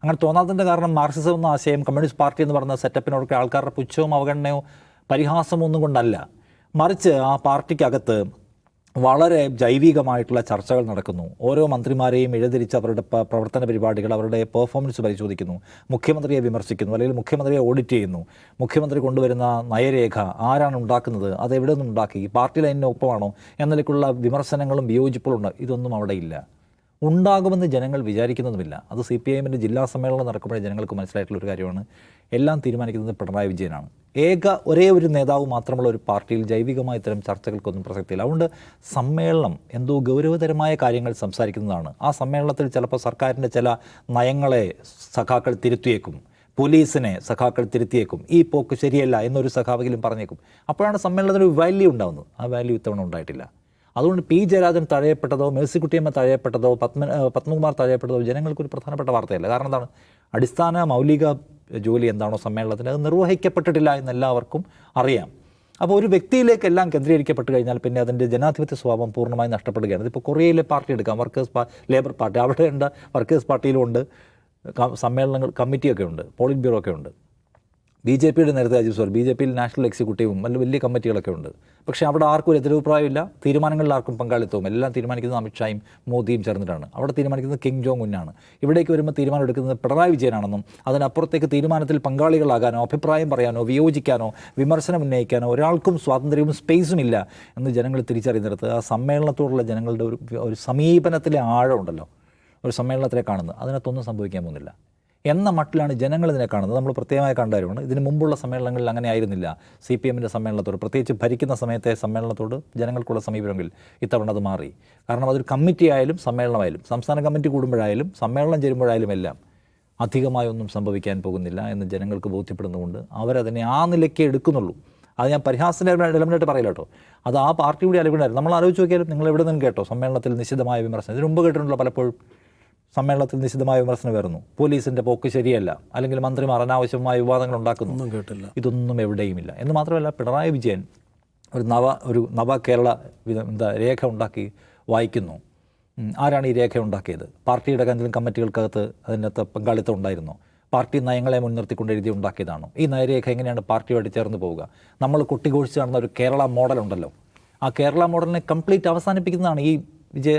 [SPEAKER 3] അങ്ങനെ തോന്നാത്തതിൻ്റെ കാരണം മാർക്സിസം എന്ന ആശയം കമ്മ്യൂണിസ്റ്റ് പാർട്ടി എന്ന് പറഞ്ഞ സെറ്റപ്പിനോടൊക്കെ ആൾക്കാരുടെ പുച്ഛവും അവഗണനയോ പരിഹാസമോ ഒന്നും കൊണ്ടല്ല മറിച്ച് ആ പാർട്ടിക്കകത്ത് വളരെ ജൈവികമായിട്ടുള്ള ചർച്ചകൾ നടക്കുന്നു ഓരോ മന്ത്രിമാരെയും എഴുതിരിച്ച് അവരുടെ പ്രവർത്തന പരിപാടികൾ അവരുടെ പെർഫോമൻസ് പരിശോധിക്കുന്നു മുഖ്യമന്ത്രിയെ വിമർശിക്കുന്നു അല്ലെങ്കിൽ മുഖ്യമന്ത്രിയെ ഓഡിറ്റ് ചെയ്യുന്നു മുഖ്യമന്ത്രി കൊണ്ടുവരുന്ന നയരേഖ ആരാണ് ഉണ്ടാക്കുന്നത് അത് എവിടെ നിന്നും ഉണ്ടാക്കി പാർട്ടി ലൈനിന് ഒപ്പമാണോ എന്ന വിമർശനങ്ങളും വിയോജിപ്പുകളുണ്ട് ഇതൊന്നും അവിടെയില്ല ഉണ്ടാകുമെന്ന് ജനങ്ങൾ വിചാരിക്കുന്നതുമില്ല അത് സി പി ഐഎമ്മിൻ്റെ ജില്ലാ സമ്മേളനം നടക്കുമ്പോഴേ ജനങ്ങൾക്ക് മനസ്സിലായിട്ടുള്ള ഒരു കാര്യമാണ് എല്ലാം തീരുമാനിക്കുന്നത് പിണറായി വിജയനാണ് ഏക ഒരേ ഒരു നേതാവ് മാത്രമുള്ള ഒരു പാർട്ടിയിൽ ജൈവികമായ ഇത്തരം ചർച്ചകൾക്കൊന്നും പ്രസക്തിയില്ല അതുകൊണ്ട് സമ്മേളനം എന്തോ ഗൗരവതരമായ കാര്യങ്ങൾ സംസാരിക്കുന്നതാണ് ആ സമ്മേളനത്തിൽ ചിലപ്പോൾ സർക്കാരിൻ്റെ ചില നയങ്ങളെ സഖാക്കൾ തിരുത്തിയേക്കും പോലീസിനെ സഖാക്കൾ തിരുത്തിയേക്കും ഈ പോക്ക് ശരിയല്ല എന്നൊരു സഖാവെങ്കിലും പറഞ്ഞേക്കും അപ്പോഴാണ് സമ്മേളനത്തിന് ഒരു വാല്യൂ ഉണ്ടാകുന്നത് ആ വാല്യൂ ഇത്തവണ ഉണ്ടായിട്ടില്ല അതുകൊണ്ട് പി ജയരാജൻ തഴയപ്പെട്ടതോ മേഴ്സിക്കുട്ടിയമ്മ തഴയപ്പെട്ടതോ പത്മ പത്മകുമാർ തഴയപ്പെട്ടതോ ജനങ്ങൾക്കൊരു പ്രധാനപ്പെട്ട വാർത്തയല്ല കാരണം എന്താണ് അടിസ്ഥാന മൗലിക ജോലി എന്താണോ സമ്മേളനത്തിന് അത് നിർവഹിക്കപ്പെട്ടിട്ടില്ല എന്നെല്ലാവർക്കും അറിയാം അപ്പോൾ ഒരു വ്യക്തിയിലേക്ക് എല്ലാം കേന്ദ്രീകരിക്കപ്പെട്ട് കഴിഞ്ഞാൽ പിന്നെ അതിൻ്റെ ജനാധിപത്യ സ്വഭാവം പൂർണ്ണമായി നഷ്ടപ്പെടുകയാണ് ഇതിപ്പോൾ കൊറിയയിലെ പാർട്ടി എടുക്കാം വർക്കേഴ്സ് ലേബർ പാർട്ടി അവിടെയുണ്ട് വർക്കേഴ്സ് പാർട്ടിയിലുമുണ്ട് സമ്മേളനങ്ങൾ കമ്മിറ്റിയൊക്കെ ഉണ്ട് പോളിറ്റ് ബ്യൂറോ ഒക്കെ ഉണ്ട് ബി ജെ പിയുടെ നേരത്തെ അജിത് സോറി ബി ജെ പിയിൽ നാഷണൽ എക്സിക്യൂട്ടീവും നല്ല വലിയ കമ്മിറ്റികളൊക്കെ ഉണ്ട് പക്ഷേ അവിടെ ആർക്കും ഒരു എതിരഭിപ്രായമില്ല തീരുമാനങ്ങളിൽ ആർക്കും പങ്കാളിത്തവും എല്ലാം തീരുമാനിക്കുന്നത് അമിത്ഷായും മോദിയും ചേർന്നിട്ടാണ് അവിടെ തീരുമാനിക്കുന്നത് കിങ് ജോങ് ഉന്നാണ് ഇവിടേക്ക് വരുമ്പോൾ തീരുമാനം എടുക്കുന്നത് പിണറായി വിജയനാണെന്നും അതിനപ്പുറത്തേക്ക് തീരുമാനത്തിൽ പങ്കാളികളാകാനോ അഭിപ്രായം പറയാനോ വിയോജിക്കാനോ വിമർശനം ഉന്നയിക്കാനോ ഒരാൾക്കും സ്വാതന്ത്ര്യവും സ്പേസും ഇല്ല എന്ന് ജനങ്ങൾ തിരിച്ചറിയുന്നിടത്ത് ആ സമ്മേളനത്തോടുള്ള ജനങ്ങളുടെ ഒരു ഒരു സമീപനത്തിലെ ആഴമുണ്ടല്ലോ ഒരു സമ്മേളനത്തിലെ കാണുന്നത് അതിനകത്തൊന്നും സംഭവിക്കാൻ പോകുന്നില്ല എന്ന മട്ടിലാണ് ജനങ്ങൾ ഇതിനെ കാണുന്നത് നമ്മൾ പ്രത്യേകമായി കണ്ട കാര്യമാണ് ഇതിന് മുമ്പുള്ള സമ്മേളനങ്ങളിൽ അങ്ങനെ ആയിരുന്നില്ല സി പി എമ്മിൻ്റെ സമ്മേളനത്തോട് പ്രത്യേകിച്ച് ഭരിക്കുന്ന സമയത്തെ സമ്മേളനത്തോട് ജനങ്ങൾക്കുള്ള സമീപനങ്ങളിൽ ഇത്തവണ അത് മാറി കാരണം അതൊരു കമ്മിറ്റി ആയാലും സമ്മേളനമായാലും സംസ്ഥാന കമ്മിറ്റി കൂടുമ്പോഴായാലും സമ്മേളനം ചേരുമ്പോഴായാലും എല്ലാം അധികമായൊന്നും സംഭവിക്കാൻ പോകുന്നില്ല എന്ന് ജനങ്ങൾക്ക് ബോധ്യപ്പെടുന്നതുകൊണ്ട് അവരതിനെ ആ നിലയ്ക്ക് എടുക്കുന്നുള്ളൂ അത് ഞാൻ പരിഹാസത്തിൻ്റെ എലമെൻ്റായിട്ട് പറയില്ല കേട്ടോ അത് ആ പാർട്ടിയുടെ അലവിടായിരുന്നു നമ്മൾ ആലോചിച്ച് നോക്കിയാലും നിങ്ങൾ എവിടെ നിന്ന് കേട്ടോ സമ്മേളനത്തിൽ നിശ്ചിതമായ വിമർശനം ഇതിന് മുമ്പ് കേട്ടിട്ടുണ്ടല്ലോ പലപ്പോഴും സമ്മേളനത്തിൽ നിശിതമായ വരുന്നു പോലീസിന്റെ പോക്ക് ശരിയല്ല അല്ലെങ്കിൽ മന്ത്രിമാർ അനാവശ്യമായ വിവാദങ്ങൾ ഉണ്ടാക്കുന്നു കേട്ടില്ല ഇതൊന്നും എവിടെയുമില്ല എന്ന് മാത്രമല്ല പിണറായി വിജയൻ ഒരു നവ ഒരു നവ കേരള എന്താ രേഖ ഉണ്ടാക്കി വായിക്കുന്നു ആരാണ് ഈ രേഖ ഉണ്ടാക്കിയത് പാർട്ടിയുടെ കഞ്ചലും കമ്മിറ്റികൾക്കകത്ത് അതിനകത്ത് പങ്കാളിത്തം ഉണ്ടായിരുന്നു പാർട്ടി നയങ്ങളെ മുൻനിർത്തിക്കൊണ്ട് എഴുതി ഉണ്ടാക്കിയതാണ് ഈ നയരേഖ എങ്ങനെയാണ് പാർട്ടിയുമായിട്ട് ചേർന്ന് പോവുക നമ്മൾ കൊട്ടിഘോഷിച്ച് നടന്ന ഒരു കേരള മോഡലുണ്ടല്ലോ ആ കേരള മോഡലിനെ കംപ്ലീറ്റ് അവസാനിപ്പിക്കുന്നതാണ് ഈ വിജയ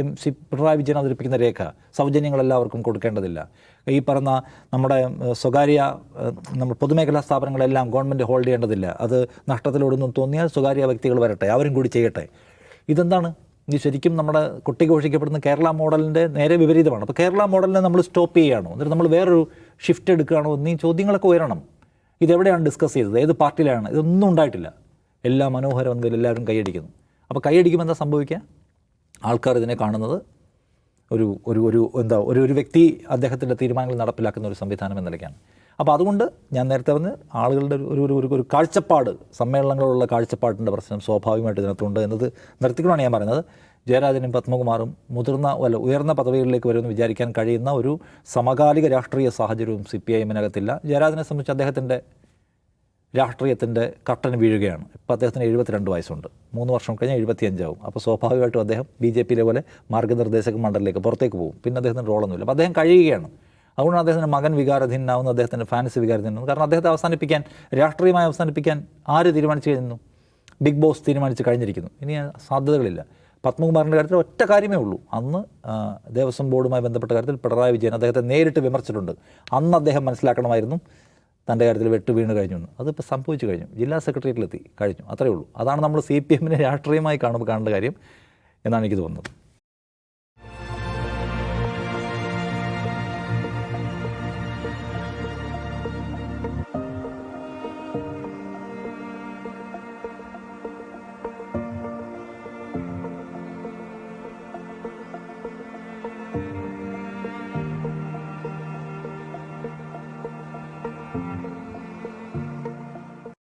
[SPEAKER 3] എം സി പിണറായി വിജയൻ അവതരിപ്പിക്കുന്ന രേഖ സൗജന്യങ്ങൾ എല്ലാവർക്കും കൊടുക്കേണ്ടതില്ല ഈ പറഞ്ഞ നമ്മുടെ സ്വകാര്യ നമ്മൾ പൊതുമേഖലാ സ്ഥാപനങ്ങളെല്ലാം ഗവൺമെൻറ് ഹോൾഡ് ചെയ്യേണ്ടതില്ല അത് നഷ്ടത്തിലോടൊന്നും തോന്നിയാൽ സ്വകാര്യ വ്യക്തികൾ വരട്ടെ അവരും കൂടി ചെയ്യട്ടെ ഇതെന്താണ് ഇനി ശരിക്കും നമ്മുടെ കുട്ടി ഘോഷിക്കപ്പെടുന്ന കേരള മോഡലിൻ്റെ നേരെ വിപരീതമാണ് അപ്പോൾ കേരള മോഡലിനെ നമ്മൾ സ്റ്റോപ്പ് ചെയ്യുകയാണോ എന്നിട്ട് നമ്മൾ വേറൊരു ഷിഫ്റ്റ് എടുക്കുകയാണോ എന്നീ ചോദ്യങ്ങളൊക്കെ ഉയരണം ഇതെവിടെയാണ് ഡിസ്കസ് ചെയ്തത് ഏത് പാർട്ടിയിലാണ് ഇതൊന്നും ഉണ്ടായിട്ടില്ല എല്ലാ മനോഹരമെന്നതിൽ എല്ലാവരും കൈയടിക്കുന്നു അപ്പോൾ കൈയടിക്കുമ്പോൾ എന്താ സംഭവിക്കുക ആൾക്കാർ ഇതിനെ കാണുന്നത് ഒരു ഒരു ഒരു എന്താ ഒരു ഒരു വ്യക്തി അദ്ദേഹത്തിൻ്റെ തീരുമാനങ്ങൾ നടപ്പിലാക്കുന്ന ഒരു സംവിധാനം എന്ന നിലയ്ക്കാണ് അപ്പോൾ അതുകൊണ്ട് ഞാൻ നേരത്തെ പറഞ്ഞ് ആളുകളുടെ ഒരു ഒരു ഒരു കാഴ്ചപ്പാട് സമ്മേളനങ്ങളുള്ള കാഴ്ചപ്പാടിൻ്റെ പ്രശ്നം സ്വാഭാവികമായിട്ട് ഇതിനകത്തുണ്ട് എന്നത് നിർത്തിക്കണമാണ് ഞാൻ പറയുന്നത് ജയരാജനും പത്മകുമാറും മുതിർന്ന അല്ല ഉയർന്ന പദവികളിലേക്ക് വരുമെന്ന് വിചാരിക്കാൻ കഴിയുന്ന ഒരു സമകാലിക രാഷ്ട്രീയ സാഹചര്യവും സി പി ഐ എമ്മിനകത്തില്ല ജയരാജനെ സംബന്ധിച്ച് അദ്ദേഹത്തിൻ്റെ രാഷ്ട്രീയത്തിൻ്റെ കട്ടൻ വീഴുകയാണ് ഇപ്പോൾ അദ്ദേഹത്തിന് എഴുപത്തിരണ്ട് വയസ്സുണ്ട് മൂന്ന് വർഷം കഴിഞ്ഞാൽ എഴുപത്തിയഞ്ചാവും അപ്പോൾ സ്വാഭാവികമായിട്ടും അദ്ദേഹം ബി ജെ പിയിലെ പോലെ മാർഗ്ഗനിർദ്ദേശക മണ്ഡലിലേക്ക് പുറത്തേക്ക് പോകും പിന്നെ അദ്ദേഹത്തിന് റോളൊന്നുമില്ല അപ്പോൾ അദ്ദേഹം കഴിയുകയാണ് അതുകൊണ്ടാണ് അദ്ദേഹത്തിൻ്റെ മകൻ വികാരധീനാവുന്ന അദ്ദേഹത്തിൻ്റെ ഫാൻസ് വികാരധീനാവുന്നു കാരണം അദ്ദേഹത്തെ അവസാനിപ്പിക്കാൻ രാഷ്ട്രീയമായി അവസാനിപ്പിക്കാൻ ആര് തീരുമാനിച്ചു കഴിഞ്ഞു ബിഗ് ബോസ് തീരുമാനിച്ച് കഴിഞ്ഞിരിക്കുന്നു ഇനി സാധ്യതകളില്ല പത്മകുമാറിൻ്റെ കാര്യത്തിൽ ഒറ്റ കാര്യമേ ഉള്ളൂ അന്ന് ദേവസ്വം ബോർഡുമായി ബന്ധപ്പെട്ട കാര്യത്തിൽ പിണറായി വിജയൻ അദ്ദേഹത്തെ നേരിട്ട് വിമർശിച്ചിട്ടുണ്ട് അന്ന് അദ്ദേഹം മനസ്സിലാക്കണമായിരുന്നു തൻ്റെ കാര്യത്തിൽ വെട്ട് വീണ് കഴിഞ്ഞു അതിപ്പോൾ സംഭവിച്ചു കഴിഞ്ഞു ജില്ലാ സെക്രട്ടേറിയറ്റിലെത്തി കഴിഞ്ഞു അത്രയേ ഉള്ളൂ അതാണ് നമ്മൾ സി പി എമ്മിനെ രാഷ്ട്രീയമായി കാണുമ്പോൾ കാണേണ്ട കാര്യം എന്നാണ് എനിക്ക് തോന്നുന്നത്